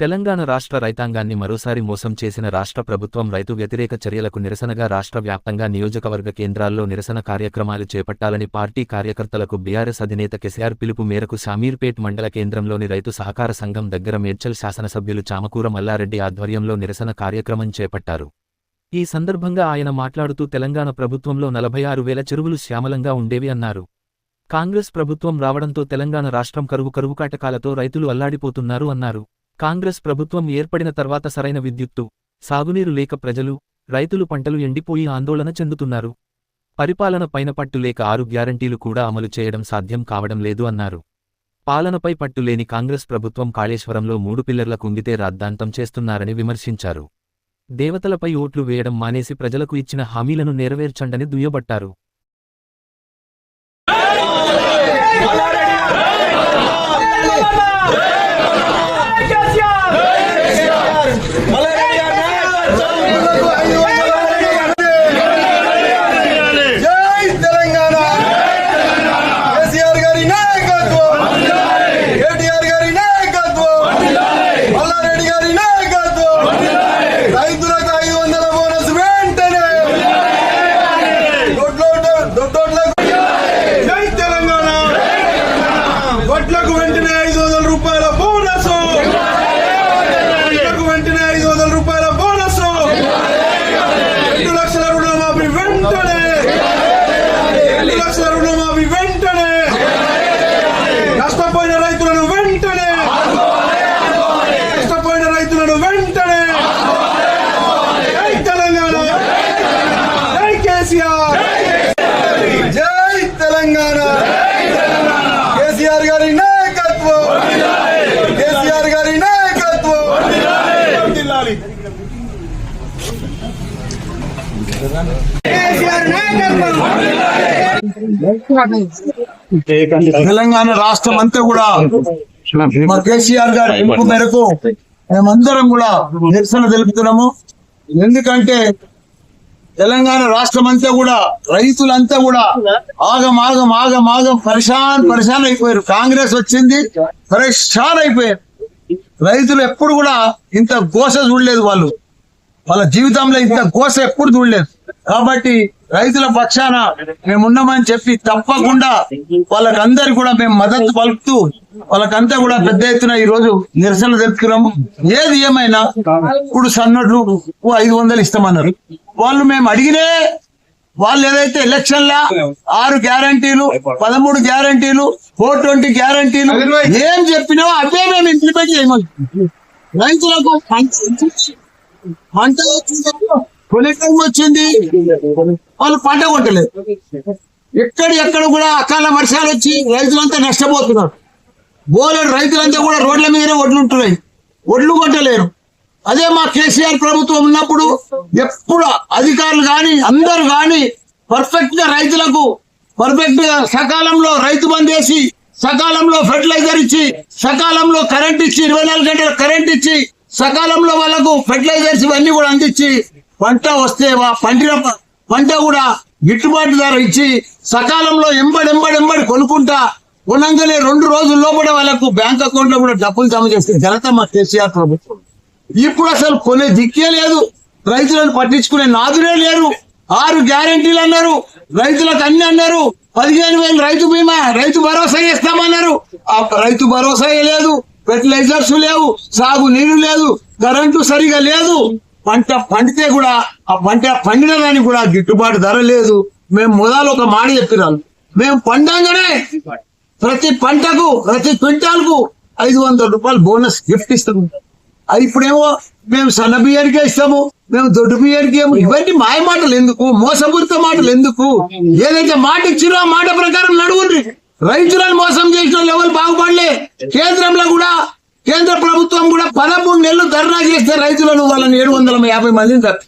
తెలంగాణ రాష్ట్ర రైతాంగాన్ని మరోసారి మోసం చేసిన రాష్ట్ర ప్రభుత్వం రైతు వ్యతిరేక చర్యలకు నిరసనగా రాష్ట్ర వ్యాప్తంగా నియోజకవర్గ కేంద్రాల్లో నిరసన కార్యక్రమాలు చేపట్టాలని పార్టీ కార్యకర్తలకు బీఆర్ఎస్ అధినేత కెసిఆర్ పిలుపు మేరకు షామీర్పేట్ మండల కేంద్రంలోని రైతు సహకార సంఘం దగ్గర మేడ్చల్ శాసనసభ్యులు చామకూర మల్లారెడ్డి ఆధ్వర్యంలో నిరసన కార్యక్రమం చేపట్టారు. ఈ సందర్భంగా ఆయన మాట్లాడుతూ తెలంగాణ ప్రభుత్వంలో నలభై ఆరు వేల చెరువులు శ్యామలంగా ఉండేవి అన్నారు. కాంగ్రెస్ ప్రభుత్వం రావడంతో తెలంగాణ రాష్ట్రం కరువు కరువుకాటకాలతో రైతులు అల్లాడిపోతున్నారు అన్నారు. కాంగ్రెస్ ప్రభుత్వం ఏర్పడిన తర్వాత సరైన విద్యుత్తు సాగునీరు లేక ప్రజలు రైతులు పంటలు ఎండిపోయి ఆందోళన చెందుతున్నారు. పరిపాలన పైన పట్టు లేక ఆరు గ్యారంటీలు కూడా అమలు చేయడం సాధ్యం కావడం లేదు అన్నారు. పాలనపై పట్టులేని కాంగ్రెస్ ప్రభుత్వం కాళేశ్వరంలో మూడు పిల్లర్ల కుంగితే రాద్ధాంతం చేస్తున్నారని విమర్శించారు. దేవతలపై ఓట్లు వేయడం మానేసి ప్రజలకు ఇచ్చిన హామీలను నెరవేర్చండని దుయ్యబట్టారు. Yeah తెలంగాణ కేసీఆర్ గారి నాయకత్వం కేటీఆర్ గారి నాయకత్వం మల్లారెడ్డి గారి నాయకత్వం రైతులకు ఐదు వందల బోనస్ వెంటనే దొడ్లోట- దొడ్డోట్లకు జై తెలంగాణ వడ్లకు వెంటనే ఐదు వందల రూపాయల బోనస్ వడ్లకు వెంటనే ఐదు వందల రూపాయల బోనస్ రెండు లక్షల రుణమాఫీ వెంటనే రెండు లక్షల రుణమాఫీ వెంటనే నష్టపోయిన రైతులను వెంటనే నష్టపోయిన రైతులను వెంటనే జై తెలంగాణ జై కేసీఆర్! జై తెలంగాణ! కేసీఆర్ గారి నాయకత్వం! కేసీఆర్ గారి నాయకత్వం! తెలంగాణ రాష్ట్రం అంతా కూడా మా కేసీఆర్ గారి పిలుపు మేరకు మేమందరం కూడా నిరసన తెలుపుతున్నాము. ఎందుకంటే తెలంగాణ రాష్ట్రం అంతా కూడా రైతులంతా కూడా ఆగం ఆగం ఆగం ఆగం పరిశాన్ పరిశాన్ అయిపోయారు. కాంగ్రెస్ వచ్చింది పరిశాన్ అయిపోయారు. రైతులు ఎప్పుడు కూడా ఇంత గోస చూడలేదు వాళ్ళు. వాళ్ళ జీవితంలో ఇంత ఘోష ఎప్పుడు చూడలేదు. కాబట్టి రైతుల పక్షాన మేము ఉన్నామని చెప్పి తప్పకుండా వాళ్ళకందరు కూడా మేము మద్దతు పలుకుతూ వాళ్ళకంతా కూడా పెద్ద ఎత్తున ఈ రోజు నిరసన తెలుపుతున్నాము. ఏది ఏమైనా ఇప్పుడు సన్నట్లు ఐదు వందలు ఇస్తామన్నారు. వాళ్ళు మేము అడిగినే వాళ్ళు ఏదైతే ఎలక్షన్ లా ఆరు గ్యారంటీలు పదమూడు గ్యారంటీలు ఫోర్ ట్వంటీ గ్యారంటీలు ఏం చెప్పినా అవే మేము ఇంప్లిమెంట్ చేయమని రైతులకు పంట కొనే టైం వచ్చింది. వాళ్ళు పంట కొట్టలేదు. ఎక్కడ ఎక్కడ కూడా అకాల వర్షాలు వచ్చి రైతులంతా నష్టపోతున్నారు. బోలెడు రైతులంతా కూడా రోడ్ల మీదనే ఒడ్లు ఉంటున్నాయి. ఒడ్లు కొట్టలేరు. అదే మా కేసీఆర్ ప్రభుత్వం ఉన్నప్పుడు ఎప్పుడు అధికారులు కానీ అందరు కానీ పర్ఫెక్ట్గా రైతులకు పర్ఫెక్ట్గా సకాలంలో రైతు బంద్ వేసి సకాలంలో ఫెర్టిలైజర్ ఇచ్చి సకాలంలో కరెంట్ ఇచ్చి ఇరవై నాలుగు గంటల కరెంట్ ఇచ్చి సకాలంలో వాళ్ళకు ఫెర్టిలైజర్స్ ఇవన్నీ కూడా అందించి పంట వస్తే వా- పండిన పంట కూడా గిట్టుబాటు ధర ఇచ్చి సకాలంలో ఎంబడెంబడెంబడి ఎంబడి కొనుక్కుంటా కొనంగానే రెండు రోజుల లోపల వాళ్ళకు బ్యాంక్ అకౌంట్లో కూడా డబ్బులు జమ చేస్తే ఘనత మా కేసీఆర్ ప్రభుత్వం. ఇప్పుడు అసలు కొనే దిక్కే లేదు. రైతులను పట్టించుకునే నాదులే లేరు. ఆరు గ్యారెంటీలు అన్నారు. రైతులకు అన్ని అన్నారు. పదిహేను వేలు రైతు బీమా రైతు భరోసా ఇస్తామన్నారు ఆ రైతు భరోసా లేదు. ఫెర్టిలైజర్స్ లేవు. సాగు నీరు లేదు. కరెంటు సరిగా లేదు. పంట పండితే కూడా ఆ పంట పండిన దానికి కూడా గిట్టుబాటు ధర లేదు. మేము మొదలు ఒక మాట చెప్పినాను. మేము పండంగానే ప్రతి పంటకు ప్రతి క్వింటాల్కు ఐదు వందల రూపాయలు బోనస్ గిఫ్ట్ ఇస్తాము. అది ఇప్పుడేమో మేము సన్న బియ్యానికే ఇస్తాము మేము దొడ్డు బియ్యానికి ఏమో ఇవన్నీ మాయ మాటలు ఎందుకు? మోసపూరిత మాటలు ఎందుకు? ఏదైతే మాట ఇచ్చిరో ఆ మాట ప్రకారం నడువుండ్రి. రైతులను మోసం చేసిన లెవెల్ బాగుపడలే. కేంద్రంలో కూడా కేంద్ర ప్రభుత్వం కూడా పదమూడు నెలలు ధర్నా చేస్తే రైతులను వాళ్ళని ఏడు వందల యాభై మందిని తప్పి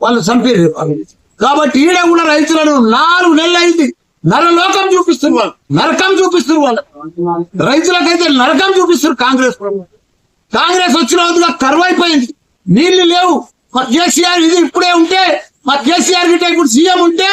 వాళ్ళు చంపారు కాబట్టి ఈడ కూడా రైతులను నాలుగు నెలలు అయింది. నరలోకం చూపిస్తున్నారు వాళ్ళు. నరకం చూపిస్తున్నారు వాళ్ళు. రైతులకైతే నరకం చూపిస్తారు కాంగ్రెస్. కాంగ్రెస్ వచ్చిన వద్దుగా కరువైపోయింది నీళ్ళు లేవు. మా కేసీఆర్ ఇది ఇప్పుడే ఉంటే మా కేసీఆర్ గిట్ట ఇప్పుడు సీఎం ఉంటే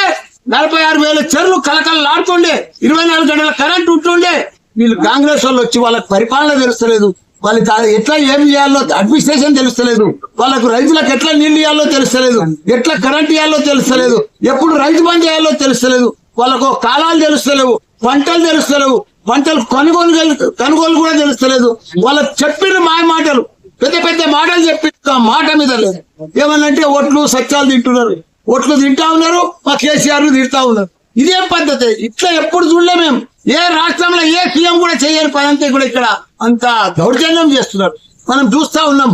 నలభై ఆరు వేల చెరువులు కలకలలాడుతుండే ఇరవై నాలుగు గంటల కరెంట్ ఉంటుండే. వీళ్ళు కాంగ్రెస్ వాళ్ళు వచ్చి వాళ్ళకి పరిపాలన తెలుస్తలేదు. వాళ్ళకి ఎట్లా ఏం చేయాలో అడ్మినిస్ట్రేషన్ తెలుస్తలేదు. వాళ్ళకు రైతులకు ఎట్లా నీళ్ళు ఇవ్వాలో తెలుస్తలేదు. ఎట్లా కరెంట్ ఇవ్వాలో తెలుస్తలేదు. ఎప్పుడు రైతు బంద్ చేయాలో తెలుస్తలేదు. వాళ్ళకు కాలాలు తెలుస్తలేవు. పంటలు తెలుస్తలేవు. పంటలు కొనుగోలు కొనుగోలు కూడా తెలుస్తలేదు. వాళ్ళకి చెప్పిన మా మాటలు పెద్ద పెద్ద మాటలు చెప్పి మాట మీద లేదు. ఏమనంటే ఓట్లు సత్యాలు తింటున్నారు. ఒట్లు తింటా ఉన్నారు మా కేసీఆర్ తింటా ఉన్నారు. ఇదేం పద్ధతి? ఇట్లా ఎప్పుడు చూడలే మేము. ఏ రాష్ట్రంలో ఏ సీఎం కూడా చేయని పని కూడా ఇక్కడ అంత దౌర్జన్యం చేస్తున్నారు. మనం చూస్తా ఉన్నాం.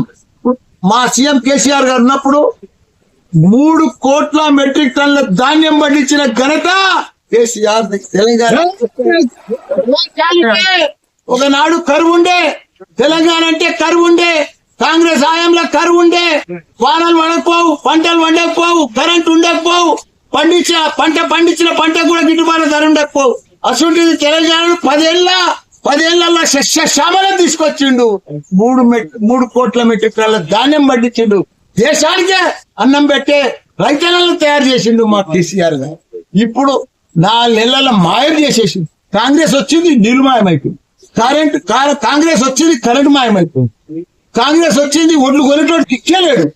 మా సీఎం కేసీఆర్ గారు ఉన్నప్పుడు మూడు కోట్ల మెట్రిక్ టన్నుల ధాన్యం పండించిన ఘనత కేసీఆర్ తెలంగాణ. ఒకనాడు కరువు ఉండే తెలంగాణ అంటే కరువు ఉండే కాంగ్రెస్ హయాంలో కరువు ఉండే వానలు పడకపోవు పంటలు పండకపోవు కరెంట్ ఉండకపోవు పండించిన పంట పండించిన పంట కూడా గిట్టుబాటు ధర ఉండకపోవు. అసలు తెలంగాణ పదేళ్ళ పదేళ్ళలో శస్య తీసుకొచ్చిండు. మూడు మూడు కోట్ల మెట్రిక్ టన్నుల ధాన్యం పండించిండు. దేశానికే అన్నం పెట్టే రైతన్నలను తయారు చేసిండు మా కేసీఆర్ గారు. ఇప్పుడు నాలుగు నెలల మాయం చేసేసింది కాంగ్రెస్ వచ్చింది నీళ్ళు మాయమైపోయింది. కరెంట్ కా- కాంగ్రెస్ వచ్చింది కరెంట్ మాయమైపోయింది. కాంగ్రెస్ వచ్చింది ఒడ్లు కొనేటోడు ఇచ్చేలేడు.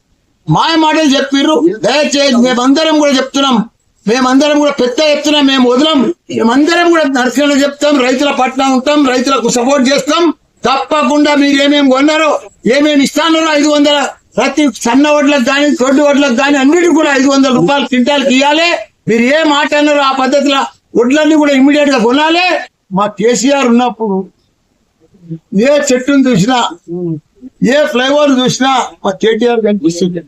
మాయ మాటలు చెప్పిర్రు. దయచేసి మేమందరం కూడా చెప్తున్నాం. మేమందరం కూడా పెద్ద ఎత్తున మేము వదలం. మేమందరం కూడా నరసింహ చెప్తాం రైతుల పట్ల ఉంటాం రైతులకు సపోర్ట్ చేస్తాం. తప్పకుండా మీరు ఏమేమి కొన్నారో ఏమేమి ఇస్తానో ఐదు వందల ప్రతి సన్న ఓట్లకు కానీ తొడ్డు ఓట్లకు కానీ అన్నిటికి కూడా ఐదు వందల రూపాయలు క్వింటాల్కి ఇవ్వాలి మీరు ఏ మాట అన్నారో ఆ పద్ధతిలో వడ్లన్నీ కూడా ఇమ్మీడియట్గా కొనాలి. మా కేసీఆర్ ఉన్నప్పుడు ఏ చెట్టును చూసినా ఏ ఫ్లైఓవర్ చూసినా మా కేటీఆర్ కనిపిస్తుంది.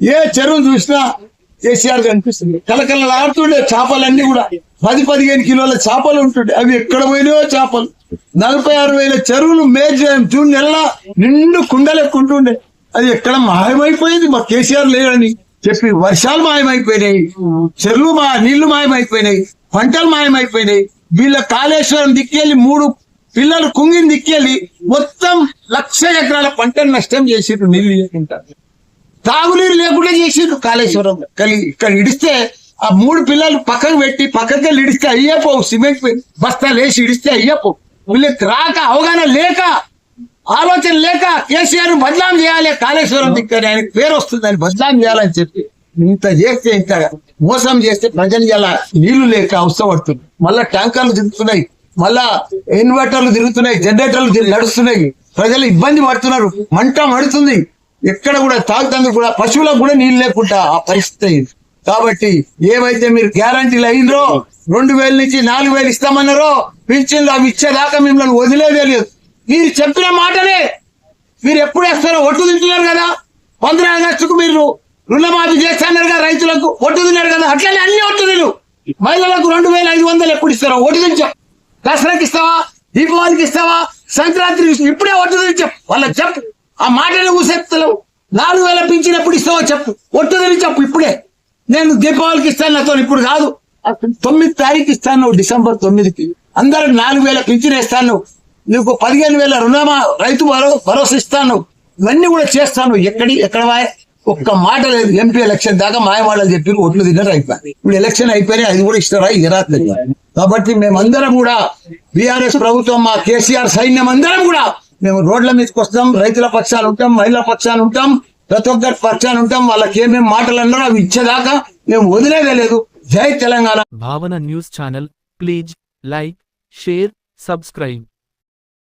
ఏ చెరువు చూసినా కేసీఆర్ కనిపిస్తుంది కలకలలాడుతుండే చేపలన్నీ కూడా. పది పదిహేను కిలోల చేపలు ఉంటుండే. అవి ఎక్కడ పోయినాయో చేపలు. నలభై ఆరు వేల చెరువులు మేజర్ జూన్ జూన్ నెల నిండు కుండలెక్కుంటుండే. అది ఎక్కడ మాయమైపోయింది? మా కేసీఆర్ లేడని చెప్పి వర్షాలు మాయమైపోయినాయి. చెరువులు మా నీళ్ళు మాయమైపోయినాయి. పంటలు మాయమైపోయినాయి. వీళ్ళ కాళేశ్వరం దిక్కేళ్ళి మూడు పిల్లలు కుంగిని దిక్కేళ్ళి మొత్తం లక్ష ఎకరాల పంటను నష్టం చేసి నీళ్ళు లేకుండా. తాగునీరు లేకుండా చేసిండ్రు. కాళేశ్వరం. కలి ఇక్కడ ఇడిస్తే ఆ మూడు పిల్లలు పక్కకు పెట్టి పక్కకి ఇడిస్తే అయ్యే పోవు. సిమెంట్ బస్తాలు వేసి ఇడిస్తే అయ్యే పోవు. వీళ్ళకి రాక అవగాహన లేక ఆలోచన లేక కేసీఆర్ బదలాం చేయాలి. కాళేశ్వరం దిక్కని ఆయనకు పేరు వస్తుందని బదలాం చేయాలని చెప్పి ఇంత చేస్తే ఇంత మోసం చేస్తే ప్రజలు ఇలా నీళ్ళు లేక అవసరపడుతుంది మళ్ళా ట్యాంకర్లు తిరుగుతున్నాయి. మళ్ళా ఇన్వర్టర్లు తిరుగుతున్నాయి. జనరేటర్లు నడుస్తున్నాయి. ప్రజలు ఇబ్బంది పడుతున్నారు. మంట మడుతుంది. ఎక్కడ కూడా తాగుతందుకు కూడా పశువులకు కూడా నీళ్ళు లేకుండా ఆ పరిస్థితి కాబట్టి ఏవైతే మీరు గ్యారంటీలు అయినరో రెండు వేల నుంచి నాలుగు వేలు ఇస్తామన్నారో పింఛన్లు అవి ఇచ్చేదాకా మిమ్మల్ని వదిలేదే లేదు. మీరు చెప్పిన మాటలే మీరు ఎప్పుడు వేస్తారో ఒట్టు తింటున్నారు కదా. పంద్రా ఆగస్టుకు మీరు రుణమాఫీ చేస్తున్నారు కదా రైతులకు ఒట్టు తిన్నారు కదా. అట్లనే అన్ని ఒట్టు తిను. మహిళలకు రెండు వేల ఐదు వందలు ఎప్పుడు ఇస్తారో ఒట్టు తించాం దసరాకి ఇస్తావా దీపావళికి ఇస్తావా సంక్రాంతికి ఇప్పుడే ఒట్టు తిని వాళ్ళకి చెప్పు. ఆ మాటని ఊసెత్తలేవు నాలుగు వేల పింఛన్ ఇస్తావో చెప్పు. ఒట్టు తిని చెప్పు ఇప్పుడే. నేను దీపావళికి ఇస్తాను నాతో ఇప్పుడు కాదు. తొమ్మిది తారీఖు ఇస్తాను డిసెంబర్ తొమ్మిదికి. అందరికి నాలుగు వేల పింఛన్ ఇస్తాను నీకు పదిహేను వేల రుణమా రైతు భరో భరోసా ఇస్తాను. ఇవన్నీ కూడా చేస్తాను. ఎక్కడి ఎక్కడ వాయ్? ఒక్క మాట లేదు. ఎంపీ ఎలక్షన్ దాకా మాయమాటలు చెప్పి ఓట్లు తిన్నారు అయిపోయి. ఇప్పుడు ఎలక్షన్ అయిపోయినాయి అది కూడా ఇస్తారా ఇరా కాబట్టి మేమందరం కూడా బీఆర్ఎస్ ప్రభుత్వం మా కేసీఆర్ సైన్యం అందరం కూడా మేము రోడ్ల మీదకి వస్తాం రైతుల పక్షాలు ఉంటాం మహిళల పక్షాలు ఉంటాం ప్రతి ఒక్కరి పక్షాలు ఉంటాం వాళ్ళకి ఏమేమి మాటలు అన్నారో అవి ఇచ్చేదాకా మేము వదిలేదే లేదు. జై Telangana. Bhavana news channel please like share subscribe.